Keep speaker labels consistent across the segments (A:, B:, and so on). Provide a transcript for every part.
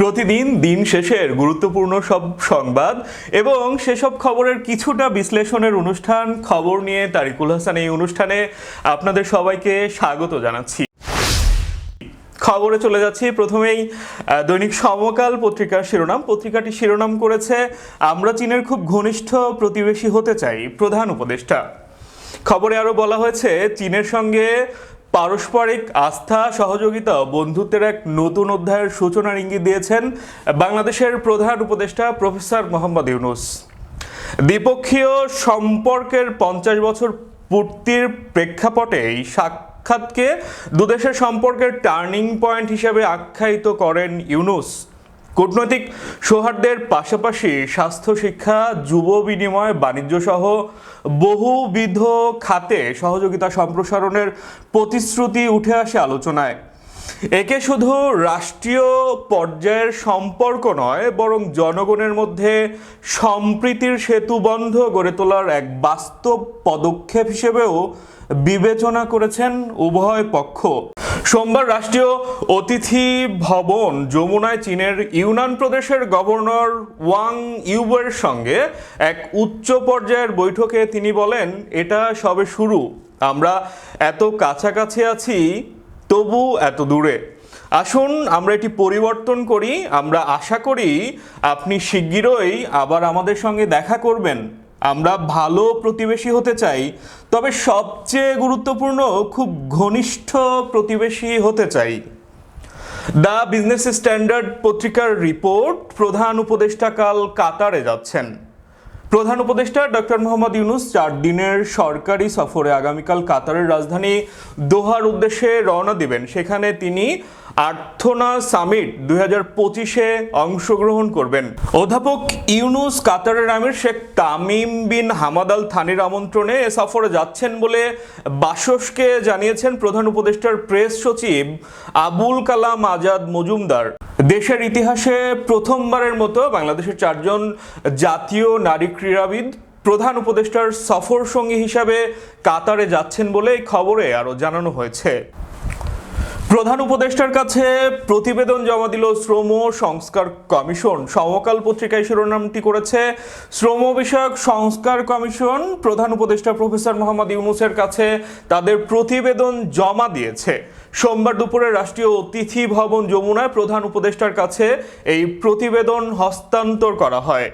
A: প্রতিদিন দিন শেষের গুরুত্বপূর্ণ সব সংবাদ এবং সেসব খবরের কিছুটা বিশ্লেষণের অনুষ্ঠান, খবর নিয়ে তারিকুল হাসান এই অনুষ্ঠানে আপনাদের সবাইকে স্বাগত জানাচ্ছি। খবরে চলে যাচ্ছি। প্রথমেই দৈনিক সমকাল পত্রিকার শিরোনাম। পত্রিকাটি শিরোনাম করেছে, আমরা চীনের খুব ঘনিষ্ঠ প্রতিবেশী হতে চাই। প্রধান উপদেষ্টা। খবরে আরও বলা হয়েছে, চীনের সঙ্গে পারস্পরিক আস্থা, সহযোগিতা, বন্ধুত্বের এক নতুন অধ্যায়ের সূচনার ইঙ্গিত দিয়েছেন বাংলাদেশের প্রধান উপদেষ্টা প্রফেসর মোহাম্মদ ইউনুস। দ্বিপক্ষীয় সম্পর্কের পঞ্চাশ বছর পূর্তির প্রেক্ষাপটে এই সাক্ষাৎকে দুদেশের সম্পর্কের টার্নিং পয়েন্ট হিসেবে আখ্যায়িত করেন ইউনুস। কূটনৈতিক সৌহার্দ্যের পাশাপাশি স্বাস্থ্য, শিক্ষা, যুব বিনিময়, বাণিজ্য সহ বহুবিধ খাতে সহযোগিতা সম্প্রসারণের প্রতিশ্রুতি উঠে আসে আলোচনায়। একে শুধু রাষ্ট্রীয় পর্যায়ের সম্পর্ক নয়, বরং জনগণের মধ্যে সম্প্রীতির সেতুবন্ধ গড়ে তোলার এক বাস্তব পদক্ষেপ হিসেবেও বিবেচনা করেছেন উভয় পক্ষ। সোমবার রাষ্ট্রীয় অতিথি ভবন যমুনায় চীনের ইউনান প্রদেশের গভর্নর ওয়াং ইউবের সঙ্গে এক উচ্চ পর্যায়ের বৈঠকে তিনি বলেন, এটা সবে শুরু। আমরা এত কাছাকাছি আছি, তবু এত দূরে। আসুন, আমরা এটি পরিবর্তন করি। আমরা আশা করি আপনি শিগগিরই আবার আমাদের সঙ্গে দেখা করবেন। আমরা ভালো প্রতিবেশী হতে চাই, তবে সবচেয়ে গুরুত্বপূর্ণ খুব ঘনিষ্ঠ প্রতিবেশী হতে চাই। দ্য বিজনেস স্ট্যান্ডার্ড পত্রিকার রিপোর্ট প্রধান উপদেষ্টা কাল কাতারে যাচ্ছেন। প্রধান উপদেষ্টা ডক্টর মোহাম্মদ ইউনুস চার দিনের সরকারি সফরে আগামীকাল কাতারের রাজধানী দোহার উদ্দেশ্যে রওনা দিবেন। সেখানে তিনি আর্থনা সামিট দুই হাজার পঁচিশে অংশগ্রহণ করবেন। অধ্যাপক ইউনুস কাতারের আমির Sheikh Tamim bin Hamad Al থানির আমন্ত্রণে এ সফরে যাচ্ছেন বলে বাসসকে জানিয়েছেন প্রধান উপদেষ্টার প্রেস সচিব আবুল কালাম আজাদ মজুমদার। দেশের ইতিহাসে প্রথমবারের মতো বাংলাদেশের চারজন জাতীয় নারী ক্রীড়াবিদ প্রধান উপদেষ্টার সফর সঙ্গী হিসাবে কাতারে যাচ্ছেন বলে এই খবরে আরও জানানো হয়েছে। প্রধান উপদেষ্টার কাছে প্রতিবেদন জমা দিল শ্রম সংস্কার কমিশন। সমকাল পত্রিকায় শিরোনামটি করেছে, শ্রম বিষয়ক সংস্কার কমিশন প্রধান উপদেষ্টা প্রফেসর মোহাম্মদ ইউনুসের কাছে তাদের প্রতিবেদন জমা দিয়েছে। সোমবার দুপুরে রাষ্ট্রীয় অতিথি ভবন যমুনায় প্রধান উপদেষ্টার কাছে এই প্রতিবেদন হস্তান্তর করা হয়।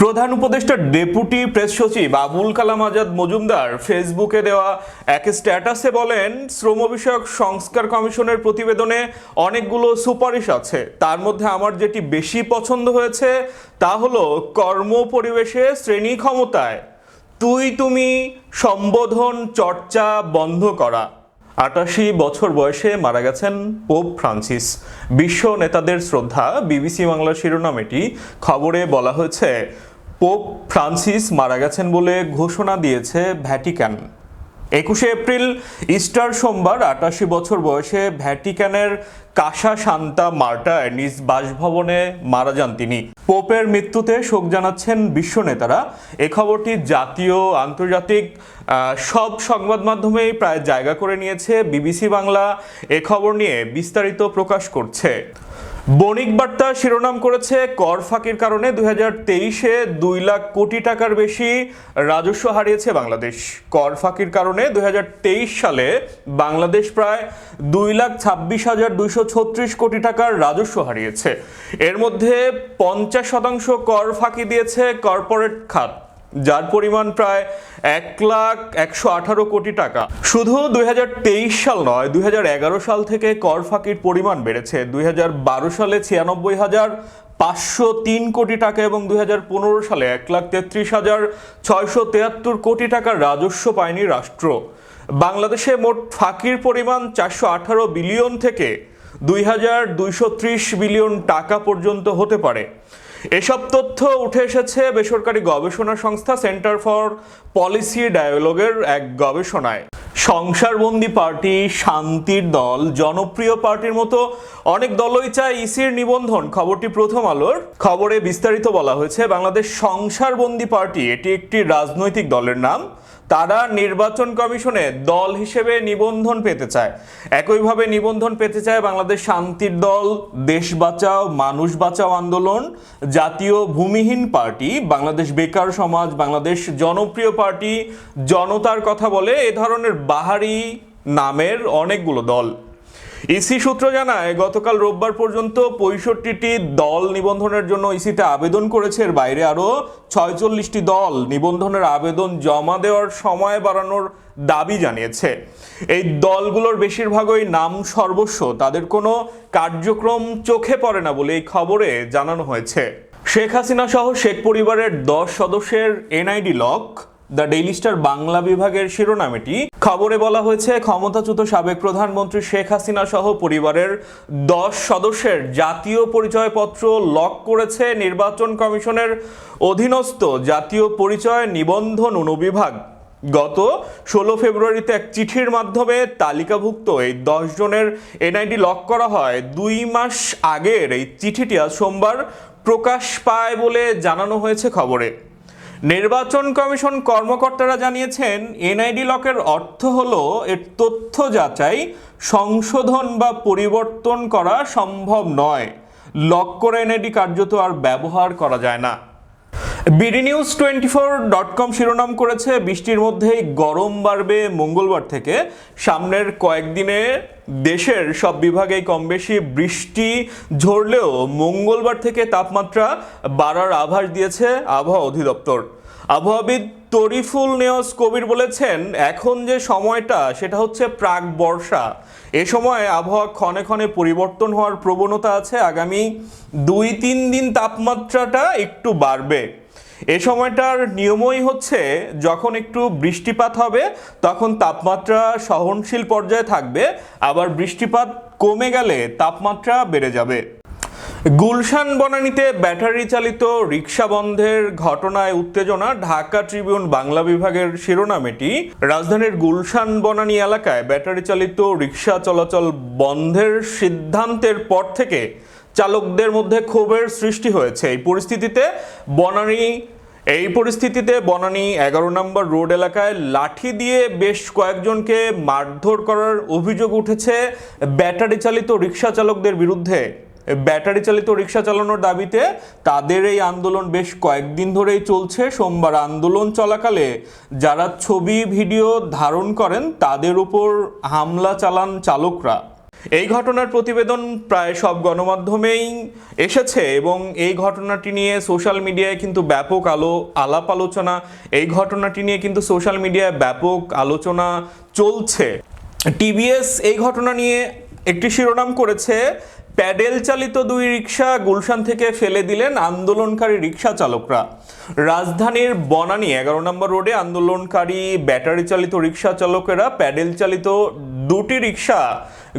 A: প্রধান উপদেষ্টা ডেপুটি প্রেস সচিব আবুল কালাম আজাদ মজুমদার ফেসবুকে দেওয়া এক স্ট্যাটাসে বলেন, শ্রম বিষয়ক সংস্কার কমিশনের প্রতিবেদনে অনেকগুলো সুপারিশ আছে। তার মধ্যে আমার যেটি বেশি পছন্দ হয়েছে, তা হলো কর্ম পরিবেশে শ্রেণি ক্ষমতায় তুই তুমি সম্বোধন চর্চা বন্ধ করা। আটাশি বছর বয়সে মারা গেছেন পোপ ফ্রান্সিস। বিশ্ব নেতাদের শ্রদ্ধা, বিবিসি বাংলা শিরোনামেটি খবরে বলা হয়েছে, পোপ ফ্রান্সিস মারা গেছেন বলে ঘোষণা দিয়েছে ভ্যাটিকান। একুশে এপ্রিল, ইস্টার সোমবার, আটাশি বছর বয়সে ভ্যাটিকানের কাসা শান্তা মার্টায় নিজ বাসভবনে মারা যান তিনি। পোপের মৃত্যুতে শোক জানাচ্ছেন বিশ্ব নেতারা। এ খবরটি জাতীয়, আন্তর্জাতিক সব সংবাদ মাধ্যমেই প্রায় জায়গা করে নিয়েছে বিবিসি বাংলা। এ খবর নিয়ে বিস্তারিত প্রকাশ করছে। বণিক বার্তা শিরোনাম করেছে কর ফাঁকির কারণে দুই হাজার তেইশে দুই লাখ কোটি টাকার বেশি রাজস্ব হারিয়েছে বাংলাদেশ। কর ফাঁকির কারণে দুই হাজার তেইশ সালে বাংলাদেশ প্রায় দুই লাখ ছাব্বিশ হাজার দুইশো ছত্রিশ কোটি টাকার রাজস্ব হারিয়েছে। এর মধ্যে পঞ্চাশ শতাংশ কর ফাঁকি দিয়েছে কর্পোরেট খাত। যার পরিমাণ প্রায় এক লাখ একশো আঠারো কোটি টাকা। শুধু দুই হাজার তেইশ সাল নয়, দুই সাল থেকে কর ফাঁকির পরিমাণ বেড়েছে। দুই হাজার বারো সালে ছিয়ানব্বই হাজার পাঁচশো তিন কোটি টাকা এবং দুই হাজার পনেরো সালে এক লাখ তেত্রিশ হাজার ছয়শো তেয়াত্তর কোটি টাকার রাজস্ব পায়নি রাষ্ট্র। বাংলাদেশে মোট ফাঁকির পরিমাণ চারশো আঠারো বিলিয়ন থেকে দুই হাজার দুইশো ত্রিশ বিলিয়ন টাকা পর্যন্ত হতে পারে। এসব তথ্য উঠে এসেছে বেসরকারি গবেষণা সংস্থা সেন্টার ফর পলিসি ডায়ালগের এক গবেষণায়। সংসারবন্দি পার্টি, শান্তির দল, জনপ্রিয় পার্টির মতো অনেক দলই চায় ইসির নিবন্ধন। খবরটি প্রথম আলোর খবরে বিস্তারিত বলা হয়েছে, বাংলাদেশ সংসারবন্দি পার্টি, এটি একটি রাজনৈতিক দলের নাম। তারা নির্বাচন কমিশনে দল হিসেবে নিবন্ধন পেতে চায়। একইভাবে নিবন্ধন পেতে চায় বাংলাদেশ শান্তির দল, দেশ বাঁচাও, মানুষ বাঁচাও আন্দোলন, জাতীয় ভূমিহীন পার্টি, বাংলাদেশ বেকার সমাজ, বাংলাদেশ জনপ্রিয় পার্টি, জনতার কথা বলে এ ধরনের বাহারি নামের অনেকগুলো দল। ইসি সূত্র জানায়, গতকাল রোববার পর্যন্ত পঁয়ষট্টিটি দল নিবন্ধনের জন্য ইসিতে আবেদন করেছে। এর বাইরে আরও ছয়চল্লিশটি দল নিবন্ধনের আবেদন জমা দেওয়ার সময় বাড়ানোর দাবি জানিয়েছে। এই দলগুলোর বেশিরভাগই নাম সর্বস্ব, তাদের কোনো কার্যক্রম চোখে পড়ে না বলে এই খবরে জানানো হয়েছে। শেখ হাসিনা সহ শেখ পরিবারের দশ সদস্যের NID lock the Daily Star Bangla বিভাগের শিরোনামেটি। খবরে বলা হয়েছে, ক্ষমতাচ্যুত সাবেক প্রধানমন্ত্রী শেখ হাসিনা সহ পরিবারের দশ সদস্যের জাতীয় পরিচয়পত্র লক করেছে নির্বাচন কমিশনের অধীনস্থ জাতীয় পরিচয় নিবন্ধন অনুবিভাগ। গত ষোলো ফেব্রুয়ারিতে এক চিঠির মাধ্যমে তালিকাভুক্ত এই জনের এনআইডি লক করা হয়। দুই মাস আগের এই চিঠিটি আজ সোমবার প্রকাশ পায় বলে জানানো হয়েছে খবরে। নির্বাচন কমিশন কর্মকর্তারা জানিয়েছেন, এনআইডি লকের অর্থ হল এর তথ্য যাচাই, সংশোধন বা পরিবর্তন করা সম্ভব নয়। লক করে এনআইডি কার্যত আর ব্যবহার করা যায় না। BD news twenty four dot com শিরোনাম করেছে, বৃষ্টির মধ্যেই গরম বাড়বে মঙ্গলবার থেকে। সামনের কয়েকদিনে দেশের সব বিভাগেই কম বেশি বৃষ্টি ঝরলেও মঙ্গলবার থেকে তাপমাত্রা বাড়ার আভাস দিয়েছে আবহাওয়া অধিদপ্তর। আবহাওয়াবিদ তরিফুল নেওয়াজ কবির বলেছেন, এখন যে সময়টা, সেটা হচ্ছে প্রাক বর্ষা। এ সময় আবহাওয়া ক্ষণে ক্ষণে পরিবর্তন হওয়ার প্রবণতা আছে। আগামী দুই তিন দিন তাপমাত্রাটা একটু বাড়বে। এ সময়টার নিয়মই হচ্ছে, যখন একটু বৃষ্টিপাত হবে, তখন তাপমাত্রা সহনশীল পর্যায়ে থাকবে, আবার বৃষ্টিপাত কমে গেলে তাপমাত্রা বেড়ে যাবে। গুলশান বনানীতে ব্যাটারি চালিত রিক্সা বন্ধের ঘটনায় উত্তেজনা, ঢাকা ট্রিবিউন বাংলা বিভাগের শিরোনামেটি। রাজধানীর গুলশান বনানী এলাকায় ব্যাটারি চালিত রিক্সা চলাচল বন্ধের সিদ্ধান্তের পর থেকে চালকদের মধ্যে ক্ষোভের সৃষ্টি হয়েছে। এই পরিস্থিতিতে বনানী, এই পরিস্থিতিতে বনানী এগারো নম্বর রোড এলাকায় লাঠি দিয়ে বেশ কয়েকজনকে মারধর করার অভিযোগ উঠেছে ব্যাটারি চালিত রিক্সা চালকদের বিরুদ্ধে। ব্যাটারি চালিত রিক্সা চালানোর দাবিতে তাদের এই আন্দোলন বেশ কয়েকদিন ধরেই চলছে। সোমবার আন্দোলন চলাকালে যারা ছবি, ভিডিও ধারণ করেন, তাদের উপর হামলা চালান চালকরা। এই ঘটনার প্রতিবেদন প্রায় সব গণমাধ্যমেই এসেছে এবং এই ঘটনাটি নিয়ে সোশ্যাল মিডিয়ায় কিন্তু ব্যাপক আলো, আলাপ আলোচনা, এই ঘটনাটি নিয়ে কিন্তু সোশ্যাল মিডিয়ায় ব্যাপক আলোচনা চলছে। টিভিএস এই ঘটনা নিয়ে একটি শিরোনাম করেছে, প্যাডেল চালিত দুই রিক্সা গুলশান থেকে ফেলে দিলেন আন্দোলনকারী রিক্সা চালকরা। রাজধানীর বনানী, এগারো নম্বর রোডে আন্দোলনকারী ব্যাটারি চালিত রিক্সা চালকেরা প্যাডেল চালিত দুটি রিক্সা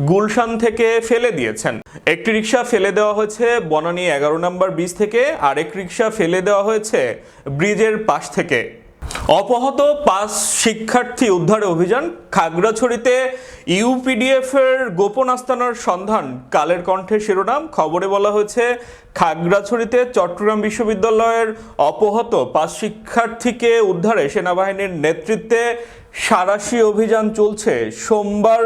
A: গুলশান থেকে ফেলে দিয়েছেন। একটি রিক্সা ফেলে দেওয়া হয়েছে বনানী এগারো নম্বর ব্রিজ থেকে, আরেক রিক্সা ফেলে দেওয়া হয়েছে ব্রিজের পাশ থেকে। অপহত পাঁচ শিক্ষার্থী উদ্ধারে অভিযান, খাগড়াছড়িতে ইউপিডিএফ এর গোপন আস্তানার সন্ধান, কালের কণ্ঠে শিরোনাম, খবরে বলা হয়েছে খাগড়াছড়িতে চট্টগ্রাম বিশ্ববিদ্যালয়ের অপহত পাঁচ শিক্ষার্থীকে উদ্ধারে সেনাবাহিনীর নেতৃত্বে সারাশি অভিযান চলছে। সোমবার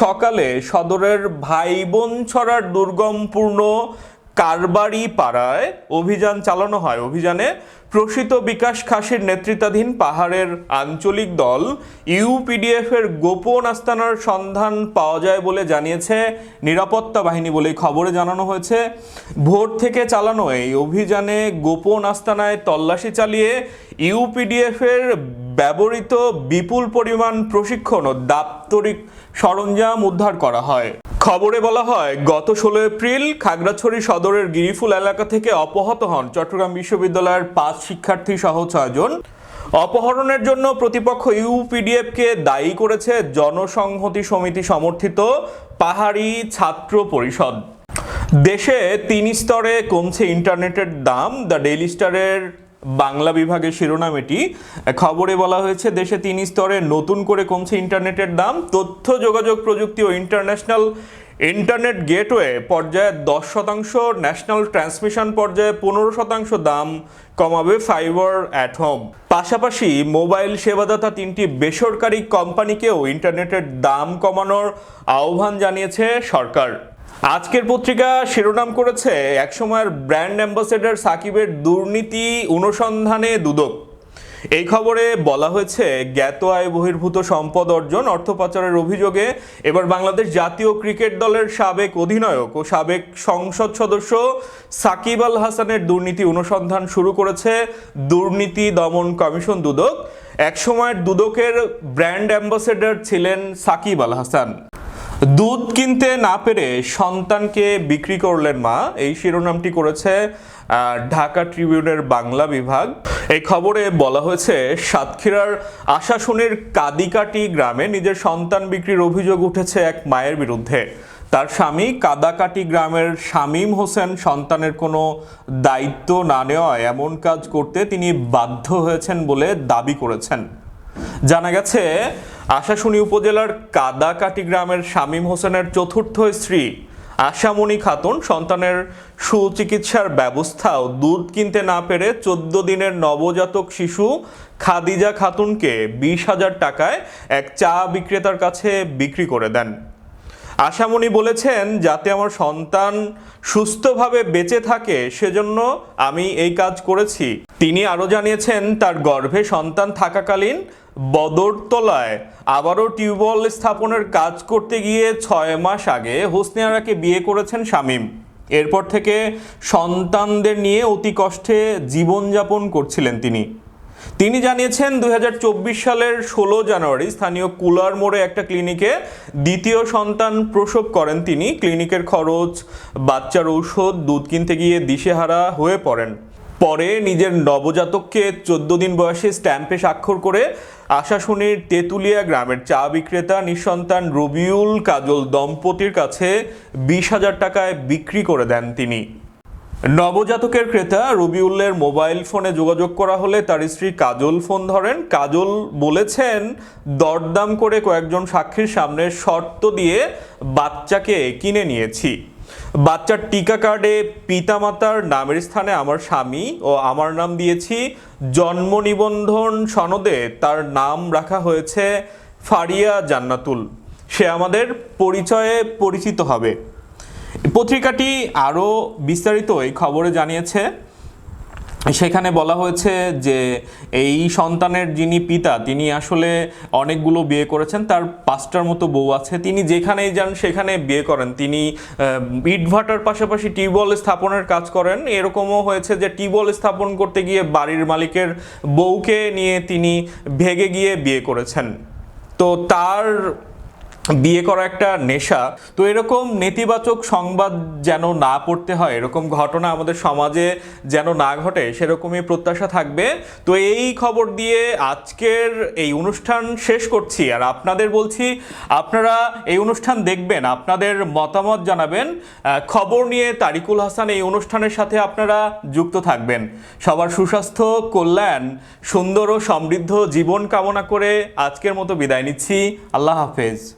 A: সকালে সদরের ভাই বোন ছড়ার দুর্গমপূর্ণ কারবারি পাড়ায় অভিযান চালানো হয়। অভিযানে প্রসিত বিকাশ খাসির নেতৃত্বাধীন পাহাড়ের আঞ্চলিক দল ইউপিডিএফ এর গোপন আস্তানার সন্ধান পাওয়া যায় বলে জানিয়েছে নিরাপত্তা বাহিনী বলে খবরে জানানো হয়েছে। ভোর থেকে চালানো এই অভিযানে গোপন আস্তানায় তল্লাশি চালিয়ে ইউপিডিএফ এর ব্যবহৃত বিপুল পরিমাণ প্রশিক্ষণ ও দাপ্তরিক সরঞ্জাম উদ্ধার করা হয়। খবরে বলা হয়, গত ষোলো এপ্রিল খাগড়াছড়ি সদরের গিরিফুল এলাকা থেকে অপহত হন চট্টগ্রাম বিশ্ববিদ্যালয়ের পাঁচ শিক্ষার্থী সহ ছয়জন। অপহরণের জন্য প্রতিপক্ষ ইউপিডিএফকে দায়ী করেছে জনসংহতি সমিতি সমর্থিত পাহাড়ি ছাত্র পরিষদ। দেশে তিন স্তরে কমছে ইন্টারনেটের দাম, দ্য ডেইলি স্টারের বাংলা বিভাগের শিরোনাম এটি খবরে বলা হয়েছে, দেশে তিন স্তরে নতুন করে কমছে ইন্টারনেটের দাম। তথ্য, যোগাযোগ প্রযুক্তি ও ইন্টারন্যাশনাল ইন্টারনেট গেটওয়ে পর্যায়ে দশ শতাংশ, ন্যাশনাল ট্রান্সমিশন পর্যায়ে পনেরো শতাংশ দাম কমাবে ফাইবার অ্যাট হোম। পাশাপাশি মোবাইল সেবাদাতা তিনটি বেসরকারি কোম্পানিকেও ইন্টারনেটের দাম কমানোর আহ্বান জানিয়েছে সরকার। আজকের পত্রিকা শিরোনাম করেছে একসময়ের ব্র্যান্ড অ্যাম্বাসেডর সাকিবের দুর্নীতি অনুসন্ধানে দুদক। এই খবরে বলা হয়েছে, জ্ঞাত আয় বহির্ভূত সম্পদ অর্জন অর্থ পাচারের অভিযোগে এবার বাংলাদেশ জাতীয় ক্রিকেট দলের সাবেক অধিনায়ক ও সাবেক সংসদ সদস্য সাকিব আল হাসানের দুর্নীতি অনুসন্ধান শুরু করেছে দুর্নীতি দমন কমিশন দুদক। একসময়ের দুদকের ব্র্যান্ড অ্যাম্বাসেডর ছিলেন সাকিব আল হাসান। দুধ কিনতে না পেরে সন্তানকে বিক্রি করলেন মা। এই শিরোনামটি করেছে ঢাকা ট্রিবিউনের বাংলা বিভাগ। এই খবরে বলা হয়েছে, সাতক্ষীরার আশাশুনির কাদিকাটি গ্রামে নিজের সন্তান বিক্রির অভিযোগ উঠেছে এক মায়ের বিরুদ্ধে। তার স্বামী কাদাকাটি গ্রামের শামীম হোসেন সন্তানের কোনো দায়িত্ব না নেওয়ায় এমন কাজ করতে তিনি বাধ্য হয়েছেন বলে দাবি করেছেন। জানা গেছে আশাশুনি উপজেলার কাদাকাটি গ্রামের শামীম হোসেনের চতুর্থ স্ত্রী আশামণি খাতুন সন্তানের সুচিকিৎসার ব্যবস্থাও দুধ কিনতে না পেরে চোদ্দ দিনের নবজাতক শিশু খাদিজা খাতুনকে বিশ হাজার টাকায় এক চা বিক্রেতার কাছে বিক্রি করে দেন। আশামণি বলেছেন, যাতে আমার সন্তান সুস্থভাবে বেঁচে থাকে, সেজন্য আমি এই কাজ করেছি। তিনি আরও জানিয়েছেন, তার গর্ভে সন্তান থাকাকালীন বদরতলায় আবারও টিউবওয়েল স্থাপনের কাজ করতে গিয়ে ছয় মাস আগে হোসনে আরাকে বিয়ে করেছেন শামীম। এরপর থেকে সন্তানদের নিয়ে অতি কষ্টে জীবনযাপন করছিলেন তিনি। তিনি জানিয়েছেন দুই হাজার চব্বিশ সালের ষোলো জানুয়ারি স্থানীয় কুলার মোড়ে একটা ক্লিনিকে দ্বিতীয় সন্তান প্রসব করেন তিনি। ক্লিনিকের খরচ, বাচ্চার ঔষধ, দুধ কিনতে গিয়ে দিশেহারা হয়ে পড়েন। পরে নিজের নবজাতককে চোদ্দ দিন বয়সে স্ট্যাম্পে স্বাক্ষর করে আশাশুনির তেঁতুলিয়া গ্রামের চা বিক্রেতা নিঃসন্তান রবিউল কাজল দম্পতির কাছে বিশ হাজার টাকায় বিক্রি করে দেন তিনি। নবজাতকের ক্রেতা রবিউল্লের মোবাইল ফোনে যোগাযোগ করা হলে তার স্ত্রী কাজল ফোন ধরেন। কাজল বলেছেন, দরদাম করে কয়েকজন সাক্ষীর সামনে শর্ত দিয়ে বাচ্চাকে কিনে নিয়েছি। বাচ্চার টিকা কার্ডে পিতামাতার নামের স্থানে আমার স্বামী ও আমার নাম দিয়েছি। জন্ম নিবন্ধন সনদে তার নাম রাখা হয়েছে ফারিয়া জান্নাতুল। সে আমাদের পরিচয়ে পরিচিত হবে। পত্রিকাটি আরও বিস্তারিত এই খবরে জানিয়েছে। সেখানে বলা হয়েছে যে, এই সন্তানের যিনি পিতা, তিনি আসলে অনেকগুলো বিয়ে করেছেন, তার পাঁচটার মতো বউ আছে। তিনি যেখানেই যান, সেখানে বিয়ে করেন। তিনি ইটভাটার পাশাপাশি টিউবওয়েল স্থাপনের কাজ করেন। এরকমও হয়েছে যে, টিউবওয়েল স্থাপন করতে গিয়ে বাড়ির মালিকের বউকে নিয়ে তিনি ভেগে গিয়ে বিয়ে করেছেন। তো তার বিয়ে করা একটা নেশা। তো এরকম নেতিবাচক সংবাদ যেন না পড়তে হয়, এরকম ঘটনা আমাদের সমাজে যেন না ঘটে, সেরকমই প্রত্যাশা থাকবে। তো এই খবর দিয়ে আজকের এই অনুষ্ঠান শেষ করছি। আর আপনাদের বলছি, আপনারা এই অনুষ্ঠান দেখবেন, আপনাদের মতামত জানাবেন। খবর নিয়ে তারিকুল হাসান এই অনুষ্ঠানের সাথে আপনারা যুক্ত থাকবেন। সবার সুস্বাস্থ্য, কল্যাণ, সুন্দর ও সমৃদ্ধ জীবন কামনা করে আজকের মতো বিদায় নিচ্ছি। আল্লাহ হাফেজ।